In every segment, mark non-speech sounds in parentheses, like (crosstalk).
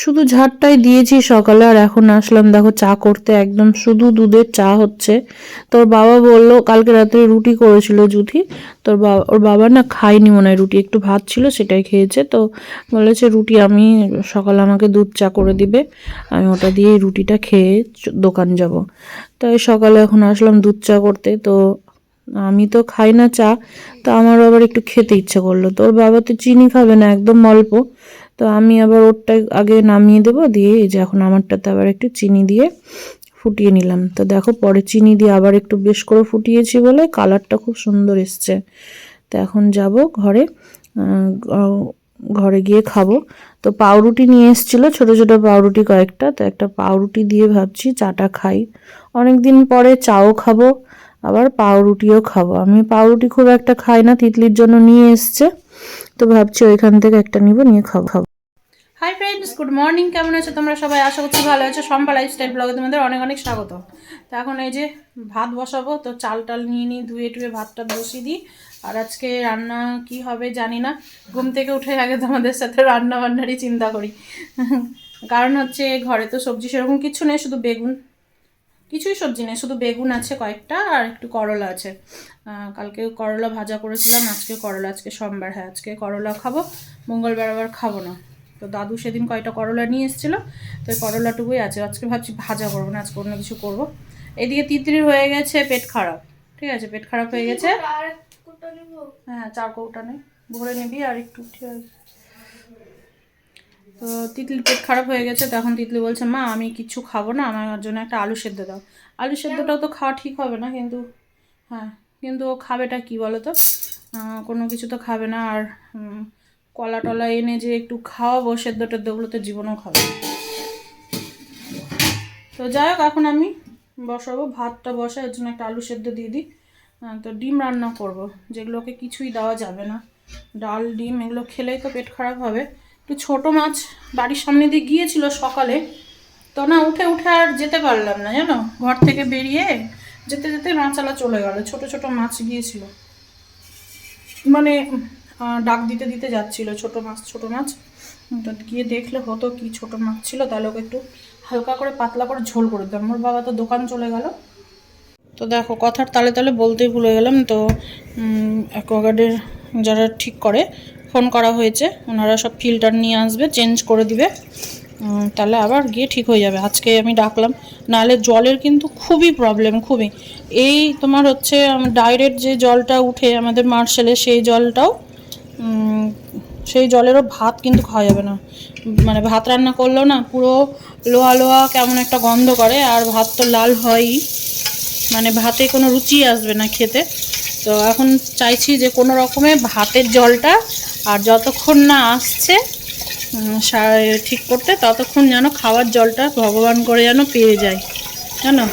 শুধু ঝাড়টাই দিয়েছি সকালে, আর এখন আসলাম, দেখো চা করতে, একদম শুধু দুধের চা হচ্ছে। তোর বাবা বলল, কালকে রাত্রে রুটি করেছিল জুথি, তোর বাবা ওর বাবা না খায়নি মনে হয়, রুটি, একটু ভাত ছিল সেটাই খেয়েছে, তো বলেছে রুটি আমি সকালে আমাকে দুধ চা করে দিবে, আমি ওটা দিয়ে রুটিটা খেয়ে দোকান যাব। তাই সকালে এখন আসলাম দুধ চা করতে, তো আমি তো খাই না চা, তো আমার আবার একটু খেতে ইচ্ছে করল। তোর বাবা তো চিনি খাবে না, একদম অল্প তো আমি আবার ওরটা আগে নামিয়ে দেবো, দিয়ে এই যে এখন আমারটাতে আবার একটু চিনি দিয়ে ফুটিয়ে নিলাম। তো দেখো পরে চিনি দিয়ে আবার একটু বেশ করে ফুটিয়েছি বলে কালারটা খুব সুন্দর এসছে। তো এখন যাব ঘরে ঘরে গিয়ে খাব। তো পাউরুটি নিয়ে এসেছিল, ছোট ছোট পাউরুটি কয়েকটা। তো একটা পাউরুটি দিয়ে ভাবছি চাটা খাই। অনেক দিন পরে চাও খাব, আবার পাউরুটিও খাব। আমি পাউরুটি খুব একটা খাই না, তিতলির জন্য নিয়ে এসছে। তো ভাবছি ওইখান থেকে একটা নিব, নিয়ে খাব। খাব হাই ফ্রেন্ডস গুড মর্নিং কেমন আছো তোমরা সবাই? আশা করছি ভালো আছো। সম্পা লাইফস্টাইল ব্লগে তোমাদের অনেক অনেক স্বাগত। তো এখন এই যে ভাত বসাবো, তো চাল টাল নিয়ে নিই, ধুয়ে টুয়ে ভাতটা বসিয়ে দিই। আর আজকে রান্না কি হবে জানি না। ঘুম থেকে উঠে আগে তোমাদের সাথে রান্না বান্নারই চিন্তা করি। কারণ হচ্ছে ঘরে তো সবজি সেরকম কিছু নেই, শুধু বেগুন কিছুই সবজি নেই শুধু বেগুন আছে কয়েকটা আর একটু করলা আছে। কালকে করলা ভাজা করেছিলাম আজকে করলা আজকে সোমবার হ্যাঁ আজকে করলা খাব মঙ্গলবার আবার খাব না। তো দাদু সেদিন কয়টা করলা নিয়ে এসেছিল তো করলাটুকুই আছে। আজকে ভাবছি ভাজা করব না আজকে অন্য কিছু করব। এদিকে তিতলির হয়ে গেছে পেট খারাপ ঠিক আছে পেট খারাপ হয়ে গেছে। হ্যাঁ চার কৌটা নেই ভরে নিবি আর একটু ঠিক আছে। তো তিতলির পেট খারাপ হয়ে গেছে, তখন তিতলি বলছে, মা, আমি কিছু খাব না, আমার জন্য একটা আলু সেদ্ধ দাও। আলু সেদ্ধটাও তো খাওয়া ঠিক হবে না, কিন্তু হ্যাঁ কিন্তু ও খাবেটা কি বলো তো কোনো কিছু তো খাবে না, আর কলা টলা এনে যে একটু খাওয়াবো সেদ্ধ টেদ্ধ, ওগুলো তো জীবনেও খাবে তো যাই হোক, এখন আমি বসাবো, ভাতটা বসাই এর জন্য একটা আলু সেদ্ধ দিয়ে দিই। তো ডিম রান্না করব যেগুলোকে কিছুই দেওয়া যাবে না। ডাল, ডিম, এগুলো খেলেই তো পেট খারাপ হবে। একটু ছোটো মাছ বাড়ির সামনে দিয়ে গিয়েছিল সকালে। তো না, উঠে উঠে আর যেতে পারলাম না, জানো? ঘর থেকে বেরিয়ে যেতে যেতে মাছালা চলে গেল, ছোট ছোট মাছ গিয়েছিল। মানে ডাক দিতে দিতে যাচ্ছিল, ছোট মাছ ছোট মাছ। তো গিয়ে দেখলে হতো কি ছোট মাছ ছিল, তাহলে ওকে একটু হালকা করে পাতলা করে ঝোল করে দিতাম। মোর বাবা তো দোকান চলে গেল। তো দেখো, কথার তালে তালে বলতেই ভুলে গেলাম। তো অ্যাকোয়াগার্ডের যারা ঠিক করে ফোন করা হয়েছে। ওনারা সব ফিল্টার নিয়ে আসবে চেঞ্জ করে দিবে। তাহলে আবার গিয়ে ঠিক হয়ে যাবে। আজকে আমি ডাকলাম। নাহলে জলের কিন্তু খুবই প্রবলেম খুবই। এই তোমার হচ্ছে ডাইরেক্ট যে জলটা উঠে আমাদের মার্শালে সেই জলটাও সেই জলেরও ভাত কিন্তু খাওয়া যাবে না। মানে ভাত রান্না করলেও না, পুরো লোহা লোহা কেমন একটা গন্ধ করে, আর ভাত তো লাল হয়ই। মানে ভাতে কোনো রুচি আসবে না খেতে। তো এখন চাইছি যে কোনো রকমে ভাতের জলটা আর যতক্ষণ না আসছে ঠিক করতে, ততক্ষণ যেন খাওয়ার জলটা ভগবান করে যেন পেয়ে যায়। জানো?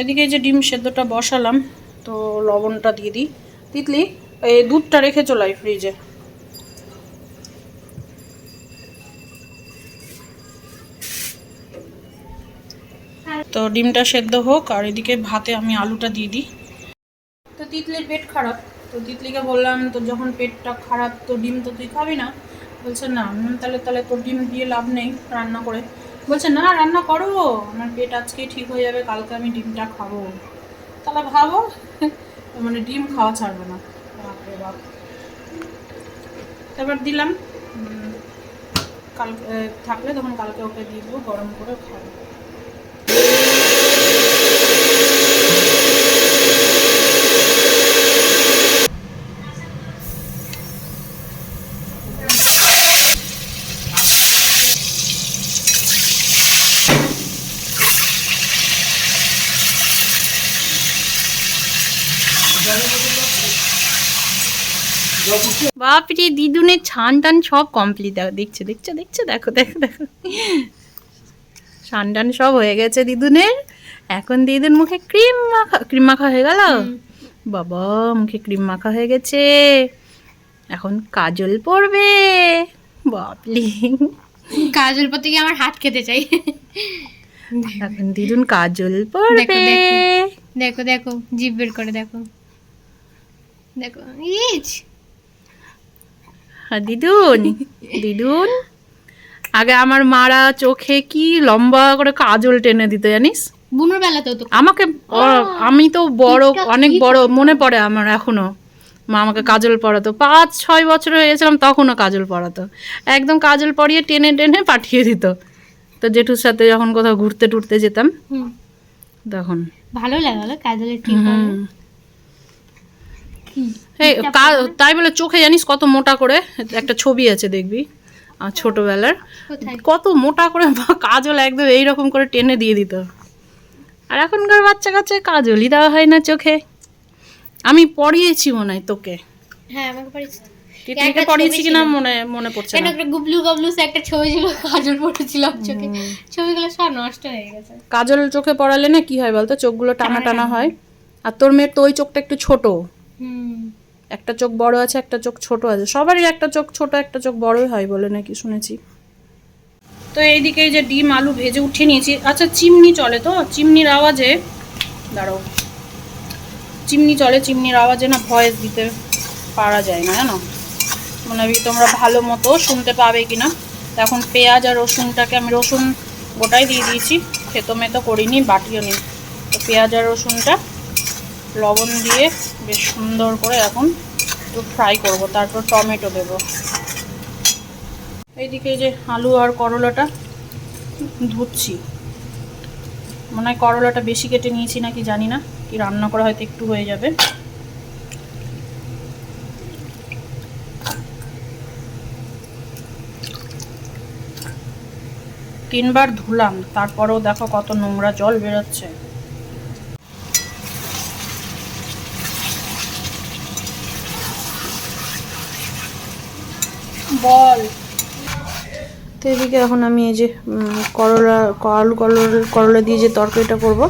এদিকে যে ডিম সেদ্ধটা বসালাম, তো লবণটা দিয়ে দিই। তিতলি এই দুধটা রেখে চলাই ফ্রিজে। তো ডিমটা সেদ্ধ হোক, আর এদিকে ভাতে আমি আলুটা দিয়ে দিই। তিতলির পেট খারাপ। তো তিতলিকে বললাম তো যখন পেটটা খারাপ, তো ডিম তো তুই খাবি না? বলছে, না তাহলে তাহলে তোর ডিম দিয়ে লাভ নেই রান্না করে। বলছে, না, রান্না করো। আমার পেট আজকেই ঠিক হয়ে যাবে, কালকে আমি ডিমটা খাব। তাহলে ভাবো (laughs) মানে ডিম খাওয়া ছাড়বে না। বাপরে বাপ। তারপর দিলাম কালকে থাকলে তখন কালকে ওকে দিয়ে দেবো, গরম করে খাব। বাপরে দিদুনের ছান টান সব কমপ্লিট দেখো দেখছ দেখছ দেখছ দেখো দেখো দেখো। ছান টান সব হয়ে গেছে দিদুনের। এখন দিদুন মুখে ক্রিম মাখা ক্রিম মাখা হয়ে গেল? বাবা মুখে ক্রিম মাখা হয়ে গেছে। এখন কাজল পড়বে বাপলি কাজল পরতে গিয়ে আমার হাত খেতে চাই। এখন দিদুন কাজল পড়বে দেখো। দেখো জিভ বের করে দেখো। দেখো ইচ! দিদুন দিদুন। আগে আমার মারা চোখে কি লম্বা করে কাজল টেনে দিত জানিস? বুনোর বেলাতেও তো আমাকে আমি তো বড় অনেক বড় মনে পড়ে আমার এখনও। মা আমাকে কাজল পরাতো পাঁচ ছয় বছর হয়ে গেছিলাম তখনও কাজল পরাতো একদম কাজল পরিয়ে টেনে টেনে পাঠিয়ে দিত। তো জেঠুর সাথে যখন কোথাও ঘুরতে টুরতে যেতাম তখন। ভালো লাগে বলো কাজলের হুম। তাই বলে চোখে জানিস কত মোটা করে? একটা ছবি আছে দেখবি আর ছোটবেলার। কত মোটা করে কাজল একদম এইরকম করে টেনে দিয়ে দিত। আর এখনকার বাচ্চা কাচ্চা কাজলই দেওয়া হয় না চোখে। আমি পড়িয়েছি মনে হয় তোকে। হ্যাঁ আমাকে পড়িয়েছি কিনা। মনে মনে পড়ছে না। একটা গুবলু গাবলু একটা ছবি ছিল কাজল পড়েছিলাম চোখে। ছবিগুলো সব নষ্ট হয়ে গেছে। কাজল চোখে পড়ালে না কি হয় বলতো? চোখগুলো টানা টানা। হয়। আর তোর মেয়ের তো ওই চোখটা একটু ছোট। একটা চোখ বড় আছে, একটা চোখ ছোট আছে। সবারই একটা চোখ ছোট, একটা চোখ বড়ই হয় বলে নাকি শুনেছি। তো এইদিকে এই যে ডিম, আলু ভেজে উঠিয়ে নিয়েছি। আচ্ছা চিমনি চলে তো? চিমনির আওয়াজে, দাঁড়াও। চিমনি চলে, চিমনির আওয়াজে না ভয়েস দিতে পারা যায় না, জানো? মনে হয় তোমরা ভালো মতো শুনতে পাবে কিনা। তো এখন পেঁয়াজ আর রসুনটাকে আমি রসুন গোটাই দিয়ে দিয়েছি। খেতো মেতো করিনি, বাটিও নি তো পেঁয়াজ আর রসুনটা লবণ দিয়ে বেশ সুন্দর করে এখন একটু ফ্রাই করব, তারপর টমেটো দেব। এইদিকে যে আলু আর করলাটা ধুচ্ছি। মনে হয় করলাটা বেশি কেটে নিয়েছি নাকি জানি না, কি রান্না করা হয়তো একটু হয়ে যাবে। তিনবার ধুলাম, তারপরেও দেখো কত নোংরা জল বেরোচ্ছে। বল। তো এদিকে এখন আমি এই যে করলা, আলু করলা করলা দিয়ে যে তরকারিটা করব,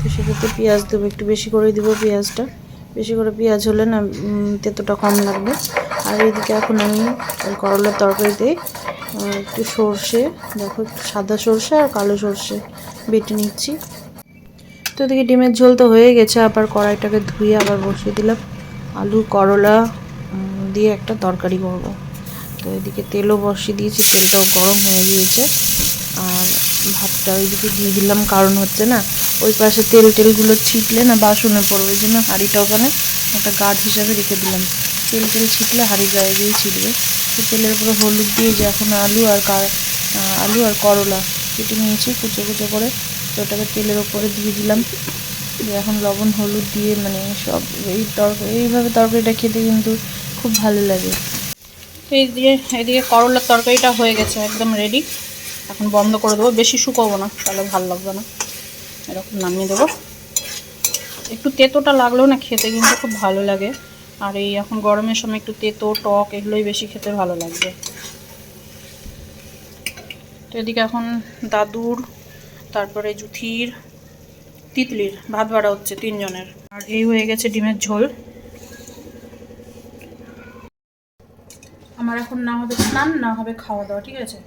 তো সেক্ষেত্রে পেঁয়াজ দেবো, একটু বেশি করে দিব পেঁয়াজটা। বেশি করে পেঁয়াজ হলে না তেতোটা কম লাগবে। আর এইদিকে এখন আমি করলার তরকারিতে একটু সর্ষে, দেখো সাদা সর্ষে আর কালো সর্ষে বেটে নিচ্ছি। তো এদিকে ডিমের ঝোল তো হয়ে গেছে, আবার কড়াইটাকে ধুয়ে আবার বসিয়ে দিলাম। আলু, করলা দিয়ে একটা তরকারি করব। তো এদিকে তেলও বসিয়ে দিয়েছি, তেলটাও গরম হয়ে গিয়েছে। আর ভাতটা ওইদিকে দিয়ে দিলাম, কারণ হচ্ছে না, ওই পাশে তেল টেলগুলো ছিটলে না বাসনে পড়বে, ওই জন্য হাঁড়িটা ওখানে একটা গার্ড হিসাবে রেখে দিলাম। তেল টেল ছিটলে হাঁড়ি গায়ে গিয়ে ছিটবে। তো তেলের উপরে হলুদ দিয়ে যে এখন আলু আর আলু আর করলা কেটে নিয়েছি, কুচো কুচো করে, তো ওটাকে তেলের ওপরে দিয়ে দিলাম। দিয়ে এখন লবণ, হলুদ দিয়ে মানে সব, এই তরকারি এইভাবে তরকারিটা খেতে কিন্তু খুব ভালো লাগে। এই দিয়ে এদিকে করলার তরকারিটা হয়ে গেছে, একদম রেডি এখন বন্ধ করে দেবো। বেশি শুকোবো না, তাহলে ভালো লাগবে না। এরকম নামিয়ে দেবো। একটু তেতোটা লাগলেও না খেতে কিন্তু খুব ভালো লাগে। আর এই এখন গরমের সময় একটু তেতো, টক এগুলোই বেশি খেতে ভালো লাগবে। তো এদিকে এখন দাদুর, তারপরে জুথির, তিতলির ভাত বাড়া হচ্ছে তিনজনের। আর এই হয়ে গেছে ডিমের ঝোল। আমার এখন না হবে স্নান, না হবে খাওয়া দাওয়া ঠিক আছে?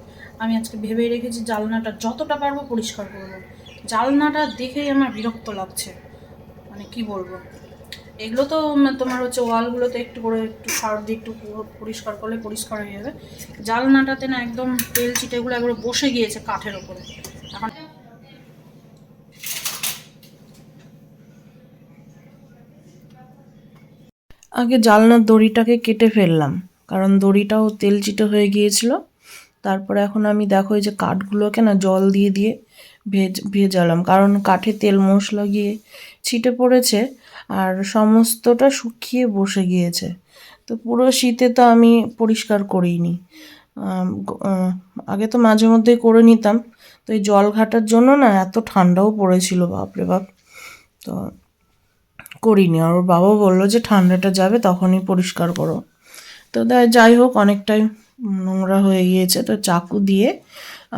আমি আজকে ভেবেই রেখেছি জালনাটা যতটা পারব পরিষ্কার করব। জালনাটা দেখেই আমার বিরক্ত লাগছে। মানে কি বলব? এগুলো তো তোমার হচ্ছে ওয়ালগুলোতে একটু করে একটু সার দিয়ে একটু পরিষ্কার করলে পরিষ্কার হয়ে যাবে। জালনাটাতে না একদম তেল চিটেগুলো একবারে বসে গিয়েছে কাঠের ওপরে। এখন আগে জালনার দড়িটাকে কেটে ফেললাম। কারণ দড়িটাও তেল চিটে হয়ে গিয়েছিল। তারপরে এখন আমি দেখো এই যে কাঠগুলোকে না জল দিয়ে দিয়ে ভেজ, ভেজালাম। কারণ কাঠে তেল মশলা গিয়ে ছিটে পড়েছে আর সমস্তটা শুকিয়ে বসে গিয়েছে। তো পুরো শীতে তো আমি পরিষ্কার করিনি। আগে তো মাঝে মধ্যেই করে নিতাম। তো এই জল ঘাটার জন্য না এত ঠান্ডাও পড়েছিল, বাপরে বাপ। তো করিনি। আর ওর বাবা বলল যে ঠান্ডাটা যাবে তখনই পরিষ্কার করো। তো যাই হোক, অনেকটাই নোংরা হয়ে গিয়েছে। তো চাকু দিয়ে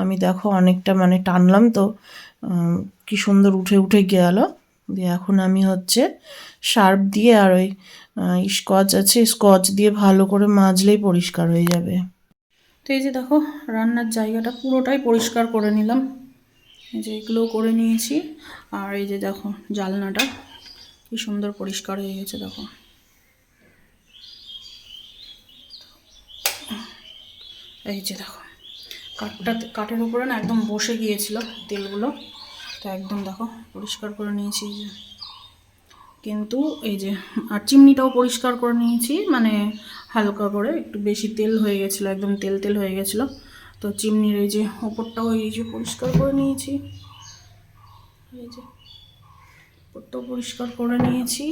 আমি দেখো অনেকটা মানে টানলাম তো কি সুন্দর উঠে উঠে গেল। দিয়ে এখন আমি হচ্ছে শার্প দিয়ে আর ওই স্কচ আছে, স্কচ দিয়ে ভালো করে মাজলেই পরিষ্কার হয়ে যাবে। তো এই যে দেখো, রান্নার জায়গাটা পুরোটাই পরিষ্কার করে নিলাম। এই যে এগুলো করে নিয়েছি। আর এই যে দেখো, জালনাটা কি সুন্দর পরিষ্কার হয়ে গেছে, দেখো। এই যে দেখো, কাঠটা কাঠের উপরে না একদম বসে গিয়েছিল তেলগুলো। তো একদম দেখো, পরিষ্কার করে নিয়েছি যে। কিন্তু এই যে, আর চিমনিটাও পরিষ্কার করে নিয়েছি মানে হালকা করে, একটু বেশি তেল হয়ে গেছিল, একদম তেল তেল হয়ে গেছিল। তো চিমনির এই যে ওপরটাও এই যে পরিষ্কার করে নিয়েছি। এই যে, ওপরটাও পরিষ্কার করে নিয়েছি।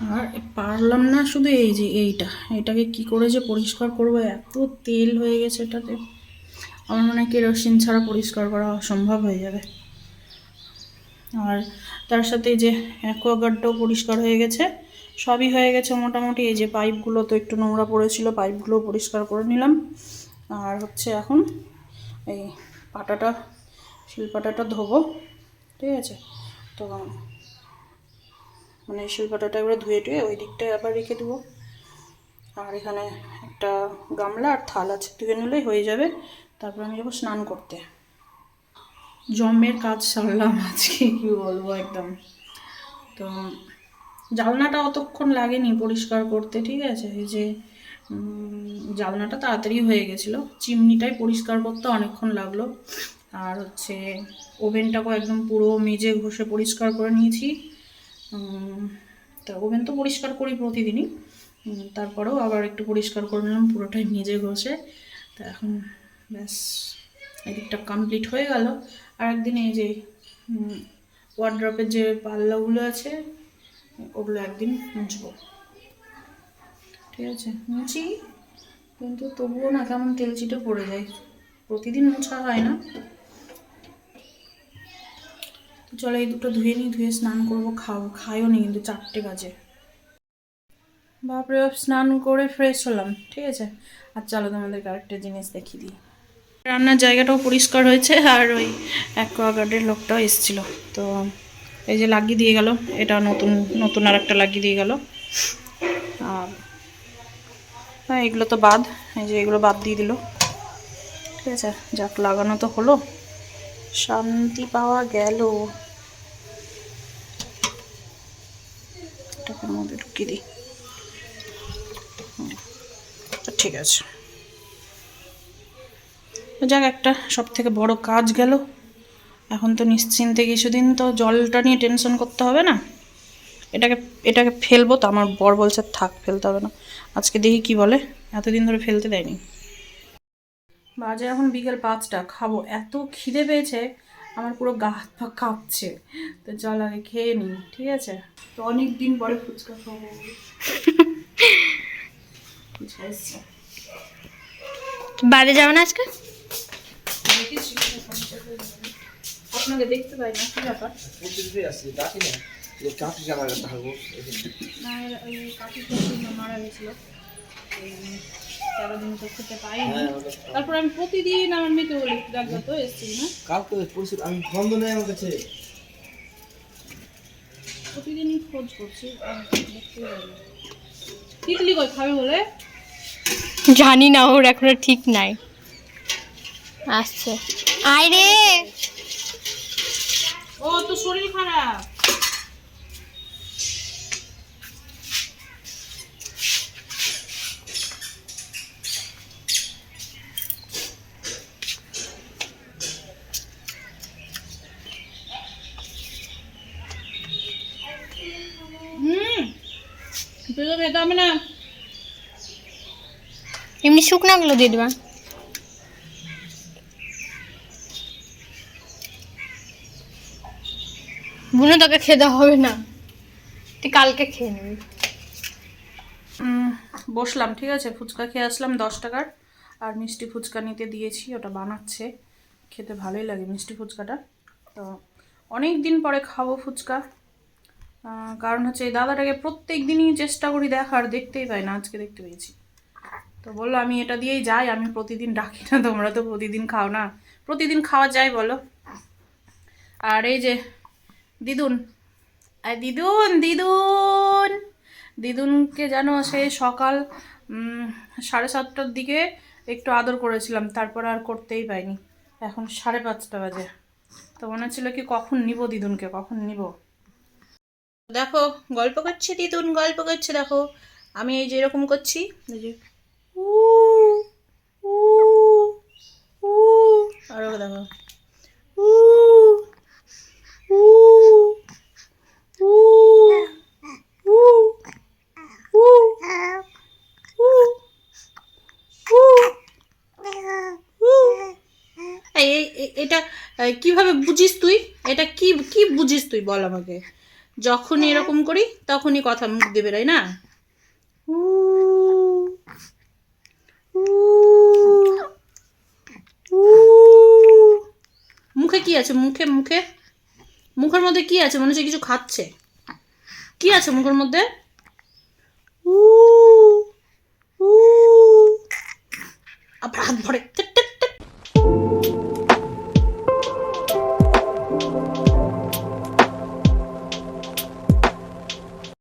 আর পারলাম না শুধু এই যে এইটা। এটাকে কি করে যে পরিষ্কার করব? এত তেল হয়ে গেছে এটাতে। আমার মনে হয় কেরোসিন ছাড়া পরিষ্কার করা অসম্ভব হয়ে যাবে। আর তার সাথে যে অ্যাকোয়াগার্ডটাও পরিষ্কার হয়ে গেছে। সবই হয়ে গেছে মোটামুটি। এই যে পাইপগুলো তো একটু নোংরা পড়েছিল পাইপগুলো পরিষ্কার করে নিলাম। আর হচ্ছে এখন এই পাটাটা শিলপাটাটা ধোবো। ঠিক আছে? তো মানে শিলপাটাটা এবারে ধুয়ে টুয়ে ওই দিকটায় আবার রেখে দেবো। আর এখানে একটা গামলা আর থাল আছে, ধুয়ে নিলেই হয়ে যাবে। তারপর আমি যাব স্নান করতে। জমের কাজ সারলাম আজকে, কি বলব একদম। তো জালনাটা অতক্ষণ লাগেনি পরিষ্কার করতে, ঠিক আছে? এই যে জালনাটা তাড়াতাড়ি হয়ে গেছিল। চিমনিটাই পরিষ্কার করতে অনেকক্ষণ লাগল। আর হচ্ছে ওভেনটাকেও একদম পুরো মেজে ঘষে পরিষ্কার করে নিয়েছি। তা ওভেন তো পরিষ্কার করি প্রতিদিনই। তারপরেও আবার একটু পরিষ্কার করে নিলাম, পুরোটাই মেজে ঘষে। তা এখন ব্যাস, এদিকটা কমপ্লিট হয়ে গেল। আর একদিন এই যে ওয়ার্ড্রপের যে পাল্লাগুলো আছে, ওগুলো একদিন মুছবো। ঠিক আছে, মুছি। কিন্তু তবুও না কেমন তেল চিটে পড়ে যায়। প্রতিদিন মোছা হয় না। তো চলো এই দুটো ধুয়ে নিই, ধুয়ে স্নান করব, খাও, খাইও নি কিন্তু চারটে বাজে। বাপরে বাপ, স্নান করে ফ্রেশ হলাম, ঠিক আছে? আর চলো তোমাদেরকে আরেকটা জিনিস দেখিয়ে দিই। রান্নার জায়গাটাও পরিষ্কার হয়েছে, আর ওই অ্যাকোয়াগার্ডের লোকটাও এসেছিল। তো এই যে লাগিয়ে দিয়ে গেল, এটা নতুন নতুন আর একটা লাগিয়ে দিয়ে গেল। আর হ্যাঁ এগুলো তো বাদ, এই যে এগুলো বাদ দিয়ে দিল। ঠিক আছে, যাক, লাগানো তো হলো। শান্তি পাওয়া গেল। ঢুকিয়ে দিই। ঠিক আছে। যাক, একটা সব থেকে বড় কাজ গেল। এখন তো নিশ্চিন্তে কিছুদিন তো জলটা নিয়ে টেনশন করতে হবে না। এটাকে এটাকে ফেলব তো, আমার বর বলছে থাক, ফেলতে হবে না। আজকে দেখি কি বলে। এতদিন ধরে ফেলতে দেয়নি। বাজে এখন বিকেল পাঁচটা খাব। এত খিদে পেয়েছে আমার পুরো গা হাত পা কাঁপছে। তো চল আগে খেয়ে নিই ঠিক আছে? তো অনেক দিন পরে ফুচকা খাব। এসছে। যাও না আজকে? আপনাকে দেখতে পাই না কি ব্যাপার? জানা কাকি মারা গেছিল। তেরো দিন তো খেতে পাইনি। হ্যাঁ তারপর আমি প্রতিদিন আমার মেয়েকে বলি ডাক্তার তো এসছি না? কালকে পরিস্থিতি আমি বন্ধ নেই আমার কাছে। প্রতিদিনই খোঁজ করছি। তিতলি কই খাবে বলে? জানি না ওর এখনও ঠিক নাই। আসছে। আয় রে! ও তো শরীর খারাপ। খেতে হবে না এমনি শুকনাগুলো দিয়ে দেবা। বুনো তোকে খেতে হবে না। তুই কালকে খেয়ে নিবি। বসলাম ঠিক আছে? ফুচকা খেয়ে আসলাম দশ টাকার। আর মিষ্টি ফুচকা নিতে দিয়েছি ওটা বানাচ্ছে। খেতে ভালোই লাগে মিষ্টি ফুচকাটা। তো অনেক দিন পরে খাব ফুচকা। কারণ হচ্ছে এই দাদাটাকে প্রত্যেক দিনই চেষ্টা করি দেখার, দেখতেই পাই না, আজকে দেখতে পেয়েছি। তো বলল, আমি এটা দিয়েই যাই, আমি প্রতিদিন ডাকি না, তোমরা তো প্রতিদিন খাও না। প্রতিদিন খাওয়া যায় বলো। আর এই যে দিদুন দিদুন দিদুন, দিদুনকে যেন সেই সকাল সাড়ে সাতটার দিকে একটু আদর করেছিলাম, তারপর আর করতেই পাইনি। এখন সাড়ে পাঁচটা বাজে। তো মনে হচ্ছিল কি, কখন নিব দিদুনকে, কখন নিব? দেখো, গল্প করছে তিতুন, গল্প করছে, দেখো। আমি এই যেরকম করছি যে উ উ উ দেখো। এটা কীভাবে বুঝিস তুই? এটা কি কি বুঝিস তুই? বল আমাকে। যখন এরকম করি তখনই কথা মুখ দিয়ে বেরোয় না? উ, উ, উ। মুখে কি আছে? মুখে মুখে? মুখের মধ্যে কি আছে? মনে হচ্ছে কিছু খাচ্ছে। কি আছে মুখের মধ্যে। আবার হাত ভরে।